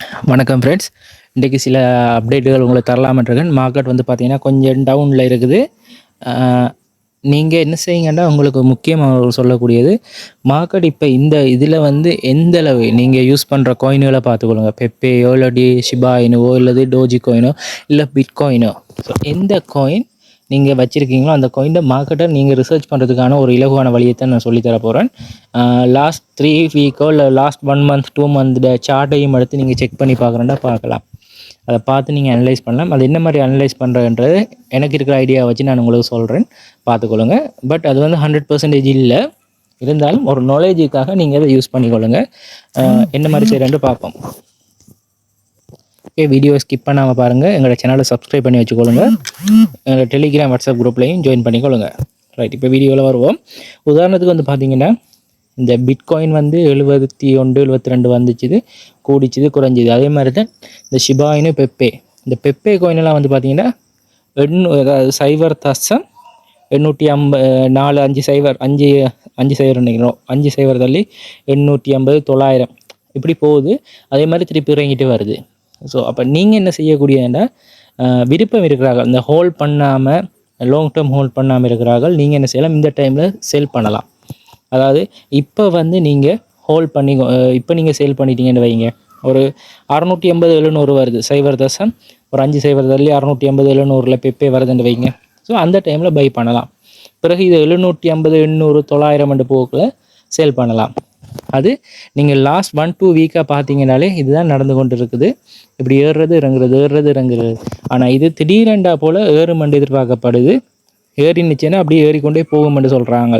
வணக்கம் ஃப்ரெண்ட்ஸ் இன்றைக்கி சில அப்டேட்டுகள் உங்களுக்கு தரலாமட்டிருக்கேன் மார்க்கெட் வந்து பார்த்தீங்கன்னா கொஞ்சம் டவுனில் இருக்குது. நீங்கள் என்ன செய்யுங்கன்னா உங்களுக்கு முக்கியமாக சொல்லக்கூடியது மார்க்கெட் இப்போ இந்த இதில் வந்து எந்த அளவு நீங்கள் யூஸ் பண்ணுற காயின்களை பார்த்துக்கொள்ளுங்க. பெப்பேயோ இல்லாட்டி ஷிபாயினுவோ இல்லது டோஜி காயினோ இல்லை பிட்காயினோ ஸோ எந்த காயின் நீங்கள் வச்சுருக்கீங்களோ அந்த காயின்ட மார்க்கெட்டை நீங்கள் ரிசர்ச் பண்ணுறதுக்கான ஒரு இலகுவான வழியை தான் நான் சொல்லித்தர போகிறேன் லாஸ்ட் த்ரீ வீக்கோ இல்லை last one month two month சார்ட்டையும் எடுத்து நீங்கள் செக் பண்ணி பார்க்குறேன்னா பார்க்கலாம். அதை பார்த்து நீங்கள் அனலைஸ் பண்ணலாம். அது என்ன மாதிரி அனலைஸ் பண்ணுறதுன்றது எனக்கு இருக்கிற ஐடியா வச்சு நான் உங்களுக்கு சொல்கிறேன் பார்த்துக்கொள்ளுங்க. பட் அது வந்து ஹண்ட்ரட் பர்சன்டேஜ் இல்லை. இருந்தாலும் ஒரு நாலேஜுக்காக நீங்கள் அதை யூஸ் பண்ணிக்கொள்ளுங்க. என்ன மாதிரி செய்கிறேன்ட்டு பார்ப்போம். ஓகே வீடியோ ஸ்கிப் பண்ணாமல் பாருங்கள் எங்களோட சேனலை சப்ஸ்கிரைப் பண்ணி வச்சுக்கொள்ளுங்க. எங்களோட டெலிகிராம் வாட்ஸ்அப் குரூப்லையும் ஜாயின் பண்ணிக்கொள்ளுங்க. ரைட் இப்போ வீடியோவில் வருவோம். உதாரணத்துக்கு வந்து பார்த்தீங்கன்னா இந்த பிட்காயின் வந்து எழுபத்தி ஒன்று எழுபத்தி ரெண்டு வந்துச்சுது கூடிச்சுது குறைஞ்சிது. அதே மாதிரி தான் இந்த ஷிபாயினு பெப்பே இந்த பெப்பே கோயினெல்லாம் வந்து பார்த்தீங்கன்னா எண்ணூ அதாவது சைபர் தசம் எண்ணூற்றி ஐம்ப நாலு அஞ்சு சைபர் அஞ்சு அஞ்சு சைபர் நினைக்கிறோம். அஞ்சு சைபர் தள்ளி எண்ணூற்றி ஐம்பது தொள்ளாயிரம். இப்படி போகுது. அதே மாதிரி திருப்பி இறங்கிட்டு வருது. ஸோ அப்போ நீங்கள் என்ன செய்யக்கூடியதுன்னா விருப்பம் இருக்கிறார்கள். இந்த ஹோல்ட் பண்ணாமல் லாங் டேர்ம் ஹோல்ட் பண்ணாமல் இருக்கிறார்கள். நீங்கள் என்ன செய்யலாம்? இந்த டைமில் சேல் பண்ணலாம். அதாவது இப்போ வந்து நீங்கள் ஹோல்ட் பண்ணி இப்போ நீங்கள் சேல் பண்ணிட்டீங்கன்னு வைங்க. ஒரு அறநூற்றி எண்பது எழுநூறு வருது. சைபர் தசம். ஒரு அஞ்சு சைபர் தள்ளி அறநூற்றி எண்பது எழுநூறில் பெப்பே வருதுன்னு வைங்க. ஸோ அந்த டைமில் பை பண்ணலாம். பிறகு இது எழுநூற்றி ஐம்பது எண்ணூறு தொள்ளாயிரம் ரெண்டு போக்கில் சேல் பண்ணலாம். அது நீங்கள் லாஸ்ட் ஒன் டூ வீக்காக பார்த்தீங்கனாலே இதுதான் நடந்து கொண்டு இருக்குது இப்படி ஏறுறது இறங்குறது ஏறுறது இறங்குறது. ஆனால் இது திடீரெண்டா போல் ஏறுமென்று எதிர்பார்க்கப்படுது. ஏறினுச்சுன்னா அப்படியே ஏறிக்கொண்டே போகுமென்று சொல்கிறாங்க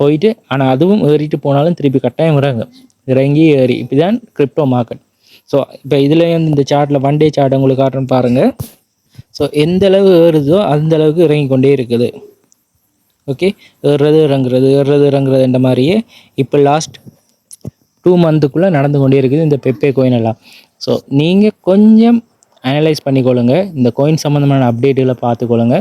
போயிட்டு ஆனால் அதுவும் ஏறிட்டு போனாலும் திருப்பி கட்டாயம் இறங்கும் இறங்கி ஏறி இப்படிதான் கிரிப்டோ மார்க்கெட் ஸோ இப்போ இதில் இந்த சார்ட்டில் ஒன் டே சார்ட் உங்களுக்கு காட்டுறேன் பாருங்கள் ஸோ எந்த அளவு ஏறுதோ அந்த அளவுக்கு இறங்கி கொண்டே இருக்குது. ஓகே? ஏறுறது இறங்குறது ஏறுறது இறங்குறது இந்த மாதிரியே இப்போ லாஸ்ட் டூ மந்த்துக்குள்ளே நடந்து கொண்டே இருக்குது இந்த பெப்பே கோயின் எல்லாம். ஸோ நீங்கள் கொஞ்சம் அனலைஸ் பண்ணிக்கொள்ளுங்க. இந்த கோயின் சம்மந்தமான அப்டேட்டுகளை பார்த்துக்கொள்ளுங்க.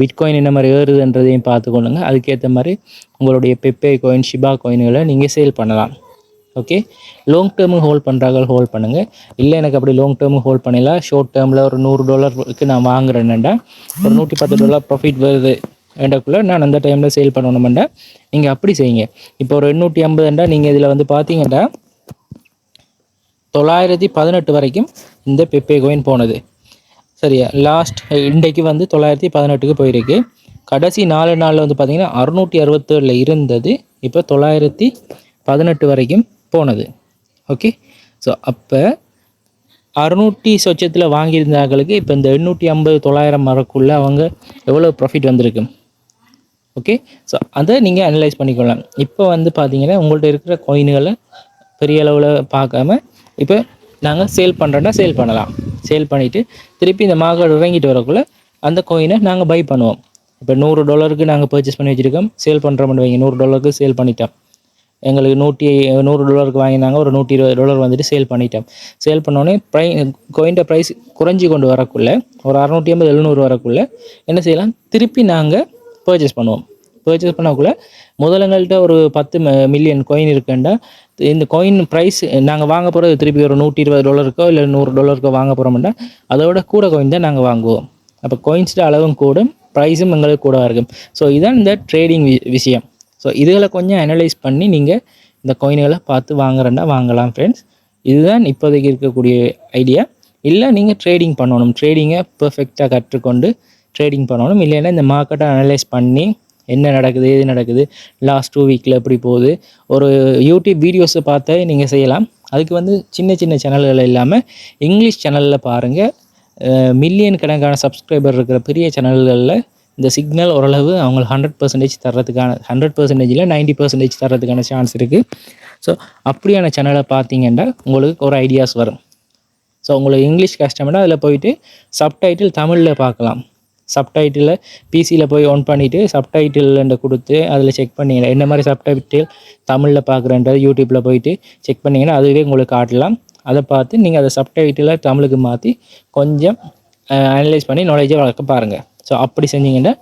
பிட்காயின் என்ன மாதிரி ஏறுதுன்றதையும் பார்த்துக்கொள்ளுங்க. அதுக்கேற்ற மாதிரி உங்களுடைய பெப்பே கோயின் ஷிபா கோயின்களை நீங்கள் சேல் பண்ணலாம். ஓகே? லாங் டேர்முக்கு ஹோல்ட் பண்ணுறாங்க ஹோல்ட் பண்ணுங்கள் இல்லை எனக்கு அப்படி லாங் டேர்மு ஹோல்ட் பண்ணிடலாம். ஷார்ட் டேர்மில் ஒரு நூறு டாலருக்கு நான் வாங்குறேன்டா ஒரு நூற்றி பத்து டாலர் ப்ராஃபிட் வருது. வேண்டக்குள்ளே நான் அந்த டைமில் சேல் பண்ணணுமெண்டா நீங்கள் அப்படி செய்யுங்க. இப்போ ஒரு எண்ணூற்றி ஐம்பதுண்டா நீங்கள் இதில் வந்து பார்த்தீங்கன்னா தொள்ளாயிரத்தி பதினெட்டு வரைக்கும் இந்த பெப்பே கோயின் போனது. சரியா? லாஸ்ட் இன்றைக்கு வந்து தொள்ளாயிரத்தி பதினெட்டுக்கு போயிருக்கு. கடைசி நாலு நாளில் வந்து பார்த்திங்கன்னா அறுநூற்றி அறுபத்தேழில் இருந்தது இப்போ தொள்ளாயிரத்தி பதினெட்டு வரைக்கும் போனது. ஓகே ஸோ அப்போ அறுநூற்றி சொச்சத்தில் வாங்கியிருந்தாங்களுக்கு இப்போ இந்த எண்ணூற்றி ஐம்பது தொள்ளாயிரம் வரக்குள்ளே அவங்க எவ்வளோ ப்ராஃபிட் வந்திருக்கு? ஓகே ஸோ அதை நீங்கள் அனலைஸ் பண்ணிக்கொள்ளலாம் இப்போ வந்து பார்த்தீங்கன்னா உங்கள்கிட்ட இருக்கிற கோயின்களை பெரிய அளவில் பார்க்காம இப்போ நாங்கள் சேல் பண்ணுறோன்னா சேல் பண்ணலாம். சேல் பண்ணிவிட்டு திருப்பி இந்த மார்க்கெட் இறங்கிட்டு வரக்குள்ள அந்த கோயினை நாங்கள் பை பண்ணுவோம். இப்போ நூறு டாலருக்கு நாங்கள் பர்ச்சேஸ் பண்ணி வச்சுருக்கோம். சேல் பண்ணுறோம்னு வைங்க நூறு டாலருக்கு சேல் பண்ணிட்டோம். எங்களுக்கு நூற்றி நூறு டாலருக்கு வாங்கினாங்க ஒரு நூற்றி இருபது டாலர் வந்துட்டு சேல் பண்ணிட்டோம். சேல் பண்ணோடனே ப்ரை கோயின்ட ப்ரைஸ் குறைஞ்சி கொண்டு வரக்குள்ளே ஒரு அறநூற்றி ஐம்பது எழுநூறு வரக்குள்ளே என்ன செய்யலாம்? திருப்பி நாங்கள் பர்ச்சேஸ் பண்ணுவோம். பர்ச்சேஸ் பண்ணக்குள்ள முதலங்கள்கிட்ட ஒரு பத்து மில்லியன் காயின் இருக்குண்டா. இந்த காயின் ப்ரைஸ் நாங்கள் வாங்க போகிறது திருப்பி ஒரு நூற்றி இருபது டாலருக்கோ இல்லை நூறு டாலருக்கோ வாங்க போகிறோம்னா அதோட கூட காயின் தான் நாங்கள் வாங்குவோம். அப்போ காயின்ஸ்ட அளவும் கூடும் ப்ரைஸும் எங்களுக்கு கூட இருக்கும். ஸோ இதுதான் இந்த ட்ரேடிங் விஷயம். ஸோ இதுகளை கொஞ்சம் அனலைஸ் பண்ணி நீங்கள் இந்த காயின்களை பார்த்து வாங்குறேன்னா வாங்கலாம் ஃப்ரெண்ட்ஸ் இதுதான் இப்போதைக்கு இருக்கக்கூடிய ஐடியா இல்லை நீங்கள் ட்ரேடிங் பண்ணணும். ட்ரேடிங்கை பர்ஃபெக்டாக கற்றுக்கொண்டு ட்ரேடிங் பண்ணணும். இல்லைன்னா இந்த மார்க்கெட்டை அனலைஸ் பண்ணி என்ன நடக்குது எது நடக்குது லாஸ்ட் டூ வீக்கில் எப்படி போகுது ஒரு யூடியூப் வீடியோஸை பார்த்து நீங்கள் செய்யலாம். அதுக்கு வந்து சின்ன சின்ன சேனல்கள் இல்லாமல் இங்கிலீஷ் சேனலில் பாருங்கள் மில்லியன் கணக்கான சப்ஸ்கிரைபர் இருக்கிற பெரிய சேனல்களில் இந்த சிக்னல் ஓரளவு அவங்க ஹண்ட்ரட் பர்சன்டேஜ் தர்றதுக்கான ஹண்ட்ரட் பர்சன்டேஜில் நைன்ட்டி பர்சன்டேஜ் தர்றதுக்கான சான்ஸ் இருக்குது ஸோ அப்படியான சேனலை பார்த்தீங்கன்னா உங்களுக்கு ஒரு ஐடியாஸ் வரும். ஸோ உங்களுக்கு இங்கிலீஷ் கஷ்டம்னா அதில் போயிட்டு சப்டைட்டில் தமிழில் பார்க்கலாம். சப்டைட்டில் பிசியில் போய் ஆன் பண்ணிவிட்டு சப்டைட்டில் கொடுத்து அதில் செக் பண்ணிங்கன்னா என்ன மாதிரி சப்டைட்டில் தமிழில் பார்க்குறன்றது யூடியூப்பில் போயிட்டு செக் பண்ணிங்கன்னா அதுவே உங்களுக்கு காட்டலாம். அதை பார்த்து நீங்கள் அதை சப்டைட்டில் தமிழுக்கு மாற்றி கொஞ்சம் அனலைஸ் பண்ணி நாலேஜை வளர்க்க பாருங்கள் ஸோ அப்படி செஞ்சீங்கன்னா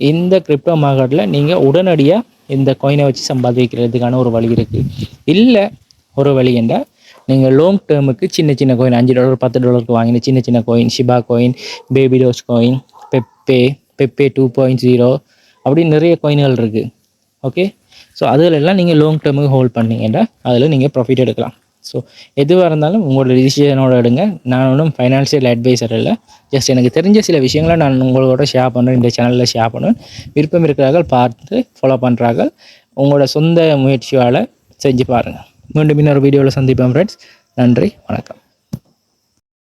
இந்த கிரிப்டோ மார்க்கெட்டில் நீங்கள் உடனடியாக இந்த கொயினை வச்சு சம்பாதிக்கிறதுக்கான ஒரு வழி இருக்குது இல்லை ஒரு வழி என்றால் நீங்கள் லாங் டேர்முக்கு சின்ன சின்ன கோயின் அஞ்சு டாலர் பத்து டாலருக்கு வாங்கின சின்ன சின்ன coin Shiba coin baby Doge coin Pepe Pepe two point zero அப்படின்னு நிறைய கோயின்கள் இருக்குது ஓகே ஸோ அதிலெல்லாம் நீங்கள் லாங் டேர்முக்கு ஹோல்ட் பண்ணீங்கன்னா அதில் நீங்கள் ப்ராஃபிட் எடுக்கலாம். ஸோ எதுவாக இருந்தாலும் உங்களோட டிசிஷனோட எடுங்க. நான் ஒன்றும் ஃபைனான்சியல் அட்வைசர் இல்லை. ஜஸ்ட் எனக்கு தெரிஞ்ச சில விஷயங்களை நான் உங்களோட ஷேர் பண்ணுறேன் இந்த சேனலில் ஷேர் பண்ணுவேன். விருப்பம் இருக்கிறார்கள் பார்த்து ஃபாலோ பண்ணுறார்கள் உங்களோட சொந்த முயற்சியால் செஞ்சு பாருங்கள் மீண்டும் இன்னொரு வீடியோவில் சந்திப்பேன் ஃப்ரெண்ட்ஸ் நன்றி வணக்கம்.